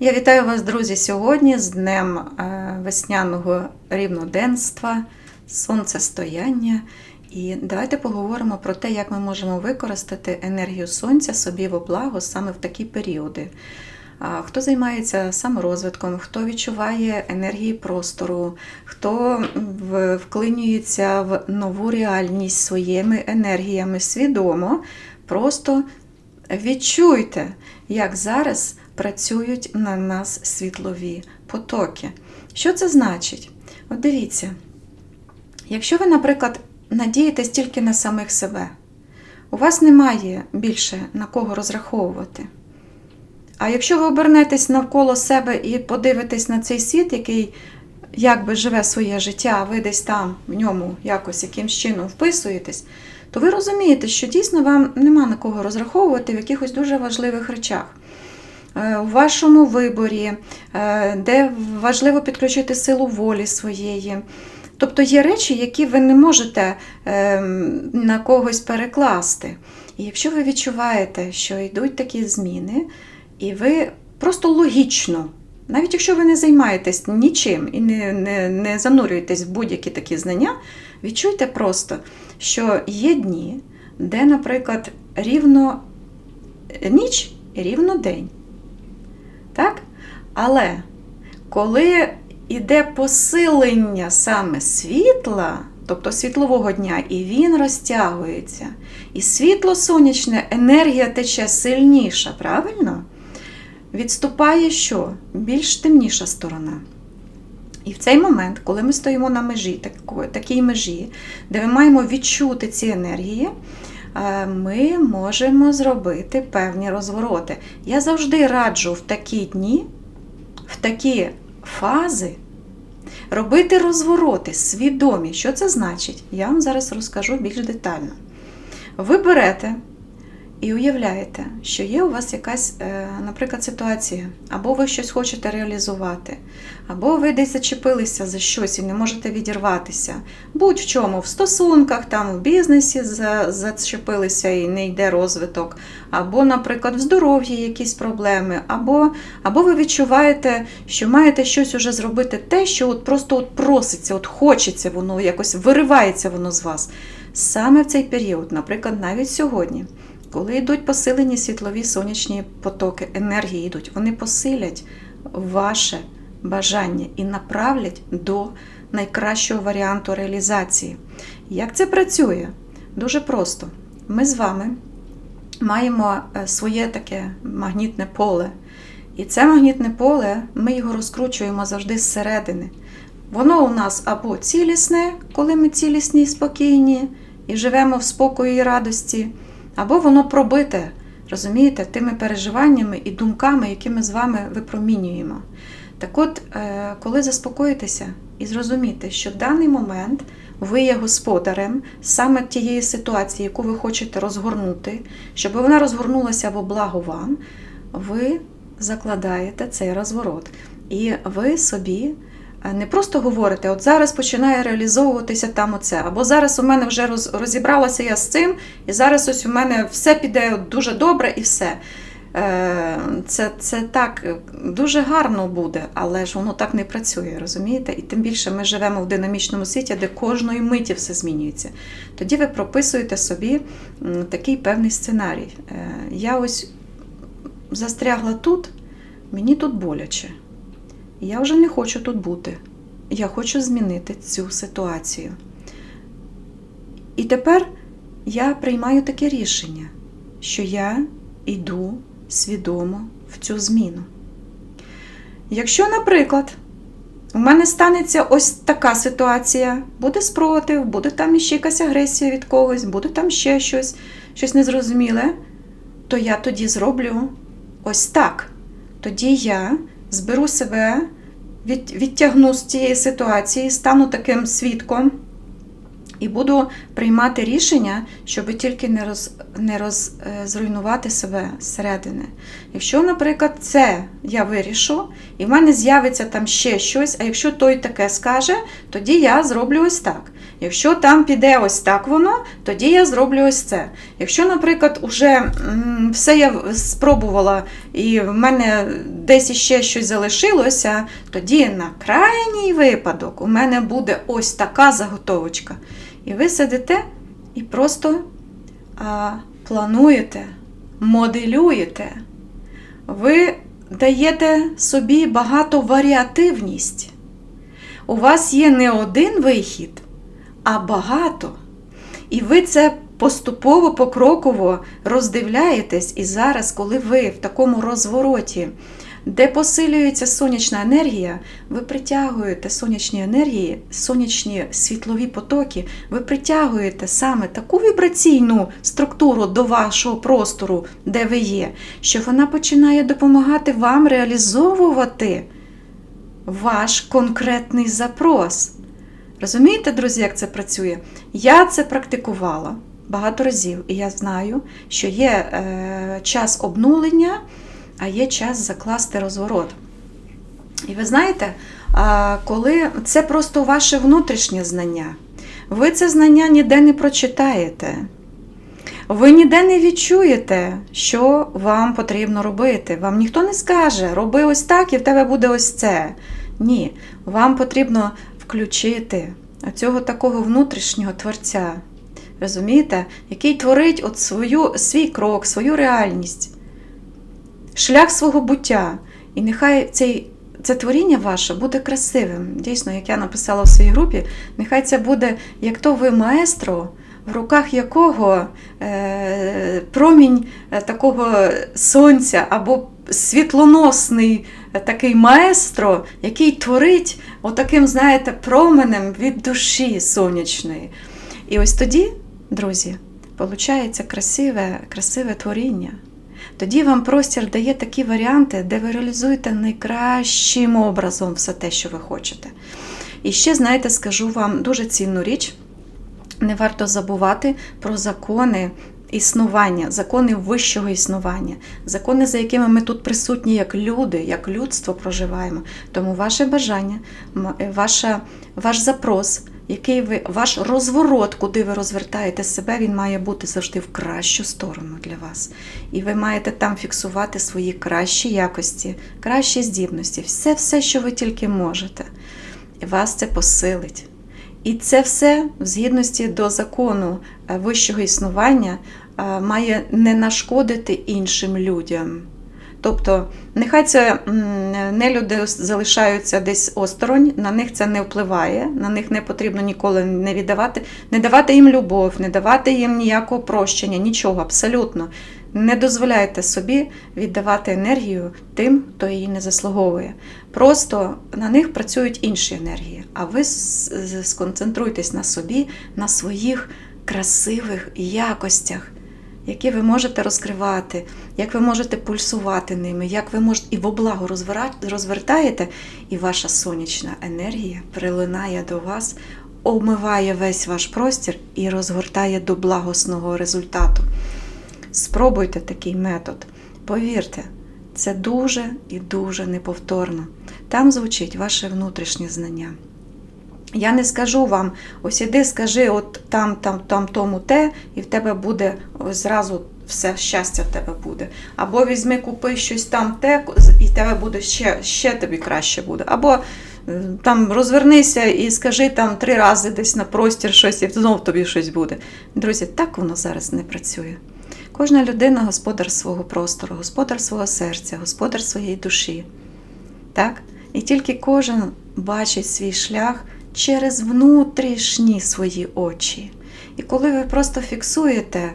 Я вітаю вас, друзі, сьогодні з Днем е, весняного рівноденства, сонцестояння. І давайте поговоримо про те, як ми можемо використати енергію сонця собі во благо саме в такі періоди. Хто займається саморозвитком, хто відчуває енергії простору, хто вклинюється в нову реальність своїми енергіями свідомо, просто відчуйте, як зараз працюють на нас світлові потоки. Що це значить? От дивіться, якщо ви, наприклад, надієтесь тільки на самих себе, у вас немає більше на кого розраховувати. А якщо ви обернетесь навколо себе і подивитесь на цей світ, який якби живе своє життя, а ви десь там в ньому якось якимсь чином вписуєтесь, то ви розумієте, що дійсно вам нема на кого розраховувати в якихось дуже важливих речах. Е, У вашому виборі, е, де важливо підключити силу волі своєї. Тобто є речі, які ви не можете ем, на когось перекласти. І якщо ви відчуваєте, що йдуть такі зміни, і ви просто логічно, навіть якщо ви не займаєтесь нічим і не, не, не занурюєтесь в будь-які такі знання, відчуйте просто, що є дні, де, наприклад, рівно ніч і рівно день. Так? Але коли йде посилення саме світла, тобто світлового дня, і він розтягується, і світло сонячне енергія тече сильніша, правильно? Відступає що? Більш темніша сторона. І в цей момент, коли ми стоїмо на межі, такій межі, де ми маємо відчути ці енергії, ми можемо зробити певні розвороти. Я завжди раджу в такі дні, в такі фази робити розвороти свідомі. Що це значить? Я вам зараз розкажу більш детально. Ви берете і уявляєте, що є у вас якась, е, наприклад, ситуація, або ви щось хочете реалізувати, або ви десь зачепилися за щось і не можете відірватися. Будь в чому, в стосунках, там, в бізнесі зачепилися і не йде розвиток, або, наприклад, в здоров'ї якісь проблеми, або, або ви відчуваєте, що маєте щось уже зробити те, що от просто от проситься, от хочеться воно, якось виривається воно з вас. Саме в цей період, наприклад, навіть сьогодні. Коли йдуть посилені світлові сонячні потоки, енергії йдуть, вони посилять ваше бажання і направлять до найкращого варіанту реалізації. Як це працює? Дуже просто. Ми з вами маємо е, своє таке магнітне поле. І це магнітне поле ми його розкручуємо завжди зсередини. Воно у нас або цілісне, коли ми цілісні і спокійні, і живемо в спокої і радості, або воно пробите, розумієте, тими переживаннями і думками, які ми з вами випромінюємо. Так от, е, коли заспокоїтеся і зрозумієте, що в даний момент ви є господарем саме тієї ситуації, яку ви хочете розгорнути, щоб вона розгорнулася во благо вам, ви закладаєте цей розворот. І ви собі не просто говорите, от зараз починає реалізовуватися там оце, або зараз у мене вже роз- розібралася я з цим, і зараз ось у мене все піде дуже добре і все. Е, Це, це так е, дуже гарно буде, але ж воно так не працює, розумієте? І тим більше ми живемо в динамічному світі, де кожної миті все змінюється. Тоді ви прописуєте собі такий певний сценарій. Е, Я ось застрягла тут, мені тут боляче. Я вже не хочу тут бути. Я хочу змінити цю ситуацію. І тепер я приймаю таке рішення, що я йду свідомо в цю зміну. Якщо, наприклад, у мене станеться ось така ситуація, буде спротив, буде там іще якась агресія від когось, буде там ще щось, щось незрозуміле, то я тоді зроблю ось так. Тоді я зберу себе, від, відтягну з цієї ситуації, стану таким свідком і буду приймати рішення, щоб тільки не, роз, не роз, е, зруйнувати себе зсередини. Якщо, наприклад, це я вирішу, і в мене з'явиться там ще щось, а якщо той таке скаже, тоді я зроблю ось так. Якщо там піде ось так воно, тоді я зроблю ось це. Якщо, наприклад, уже все я спробувала, і в мене десь іще щось залишилося, тоді на крайній випадок у мене буде ось така заготовочка. І ви сидите і просто а, плануєте, моделюєте. Ви даєте собі багато варіативність. У вас є не один вихід, а багато. І ви це поступово, покроково роздивляєтесь. І зараз, коли ви в такому розвороті, де посилюється сонячна енергія, ви притягуєте сонячні енергії, сонячні світлові потоки, ви притягуєте саме таку вібраційну структуру до вашого простору, де ви є, що вона починає допомагати вам реалізовувати ваш конкретний запрос. Розумієте, друзі, як це працює? Я це практикувала багато разів, і я знаю, що є е, час обнулення, а є час закласти розворот. І ви знаєте, коли це просто ваше внутрішнє знання, ви це знання ніде не прочитаєте. Ви ніде не відчуєте, що вам потрібно робити. Вам ніхто не скаже, роби ось так, і в тебе буде ось це. Ні, вам потрібно включити цього такого внутрішнього творця, розумієте, який творить от свою, свій крок, свою реальність, шлях свого буття. І нехай цей, це творіння ваше буде красивим. Дійсно, як я написала в своїй групі, нехай це буде, як то ви маестро, в руках якого е, промінь е, такого сонця або світлоносний е, такий маестро, який творить отаким, знаєте, променем від душі сонячної. І ось тоді, друзі, виходить красиве, красиве творіння. Тоді вам простір дає такі варіанти, де ви реалізуєте найкращим образом все те, що ви хочете. І ще, знаєте, скажу вам дуже цінну річ. Не варто забувати про закони існування, закони вищого існування, закони, за якими ми тут присутні як люди, як людство проживаємо. Тому ваше бажання, ваша, ваш запрос, який ви, ваш розворот, куди ви розвертаєте себе, він має бути завжди в кращу сторону для вас. І ви маєте там фіксувати свої кращі якості, кращі здібності, все, все, що ви тільки можете. І вас це посилить. І це все в згідності до закону вищого існування має не нашкодити іншим людям. Тобто, нехай це не люди залишаються десь осторонь, на них це не впливає, на них не потрібно ніколи не віддавати, не давати їм любов, не давати їм ніякого прощення, нічого абсолютно. Не дозволяйте собі віддавати енергію тим, хто її не заслуговує. Просто на них працюють інші енергії, а ви сконцентруйтесь на собі, на своїх красивих якостях які ви можете розкривати, як ви можете пульсувати ними, як ви можете і в облагу розвертаєте, і ваша сонячна енергія прилинає до вас, омиває весь ваш простір і розгортає до благосного результату. Спробуйте такий метод. Повірте, це дуже і дуже неповторно. Там звучить ваше внутрішнє знання. Я не скажу вам, ось іди, скажи, от там, там, там, тому те, і в тебе буде зразу все щастя в тебе буде. Або візьми, купи щось там те, і в тебе буде ще ще тобі краще буде. Або е, там розвернися і скажи там три рази десь на простір щось, і знов тобі щось буде. Друзі, так воно зараз не працює. Кожна людина господар свого простору, господар свого серця, господар своєї душі. Так? І тільки кожен бачить свій шлях через внутрішні свої очі. І коли ви просто фіксуєте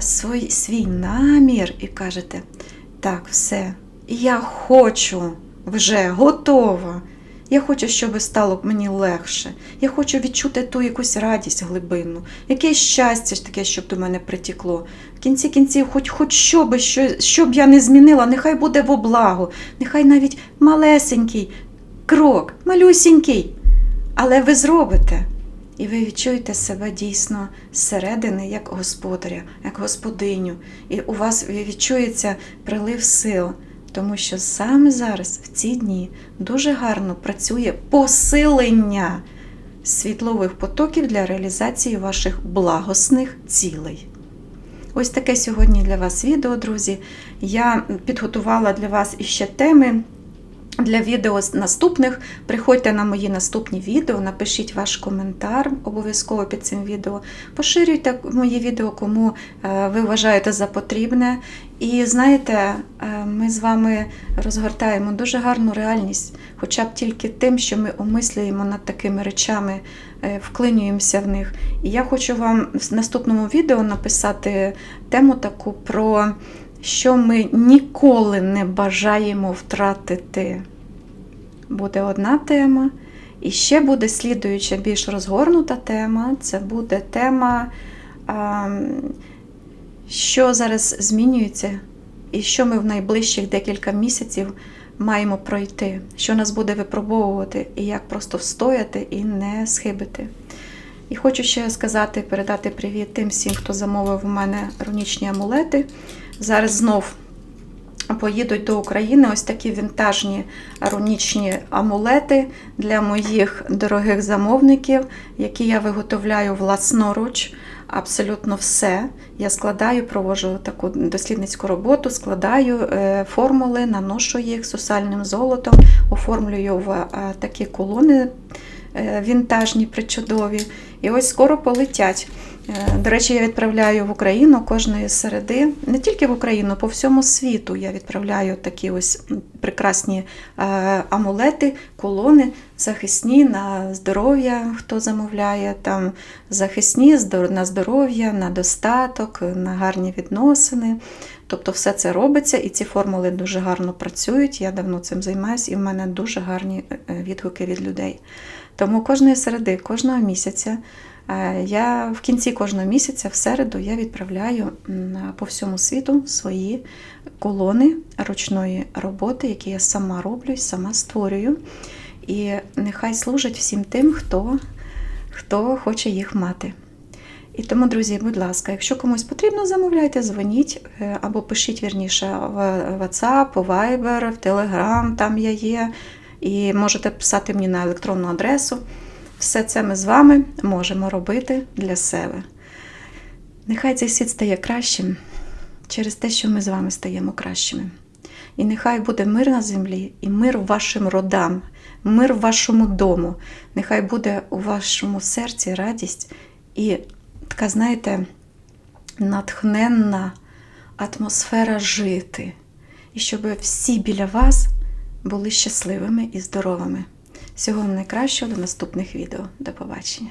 свій, свій намір і кажете, так, все, я хочу вже готова. Я хочу, щоб стало мені легше. Я хочу відчути ту якусь радість глибинну, якесь щастя ж таке, щоб до мене притікло. В кінці кінців, хоч хоч що би, що, що я не змінила, нехай буде в облагу, нехай навіть малесенький крок, малюсінький. Але ви зробите, і ви відчуєте себе дійсно зсередини як господаря, як господиню, і у вас відчується прилив сил, тому що саме зараз, в ці дні, дуже гарно працює посилення світлових потоків для реалізації ваших благосних цілей. Ось таке сьогодні для вас відео, друзі. Я підготувала для вас іще теми. Для відео наступних приходьте на мої наступні відео, напишіть ваш коментар обов'язково під цим відео. Поширюйте мої відео, кому е, ви вважаєте за потрібне. І знаєте, е, ми з вами розгортаємо дуже гарну реальність, хоча б тільки тим, що ми omислюємо над такими речами, е, вклинюємося в них. І я хочу вам в наступному відео написати тему таку про що ми ніколи не бажаємо втратити. Буде одна тема. І ще буде слідуюча більш розгорнута тема. Це буде тема, що зараз змінюється, і що ми в найближчих декілька місяців маємо пройти, що нас буде випробовувати, і як просто встояти і не схибити. І хочу ще сказати, передати привіт тим всім, хто замовив у мене рунічні амулети. Зараз знов поїдуть до України ось такі вінтажні рунічні амулети для моїх дорогих замовників, які я виготовляю власноруч. Абсолютно все. Я складаю, проводжу таку дослідницьку роботу, складаю е, формули, наношу їх сусальним золотом, оформлюю в е, такі колони е, вінтажні, причудові. І ось скоро полетять. Е, До речі, я відправляю в Україну кожної середи, не тільки в Україну, по всьому світу я відправляю такі ось прекрасні е, амулети, колони, захисні на здоров'я, хто замовляє, там захисні на здоров'я, на достаток, на гарні відносини. Тобто все це робиться, і ці формули дуже гарно працюють. Я давно цим займаюся, і в мене дуже гарні е, відгуки від людей. Тому кожної середи, кожного місяця. Е, Я в кінці кожного місяця, в середу, я відправляю по всьому світу свої колони ручної роботи, які я сама роблю сама створюю. І нехай служать всім тим, хто, хто хоче їх мати. І тому, друзі, будь ласка, якщо комусь потрібно, замовляйте, дзвоніть е, або пишіть вірніше в WhatsApp, Viber, в Telegram, там я є. І можете писати мені на електронну адресу. Все це ми з вами можемо робити для себе. Нехай цей світ стає кращим через те, що ми з вами стаємо кращими. І нехай буде мир на землі, і мир вашим родам, мир вашому дому. Нехай буде у вашому серці радість і така, знаєте, натхненна атмосфера жити. І щоб всі біля вас були щасливими і здоровими. Всього вам найкращого до наступних відео. До побачення!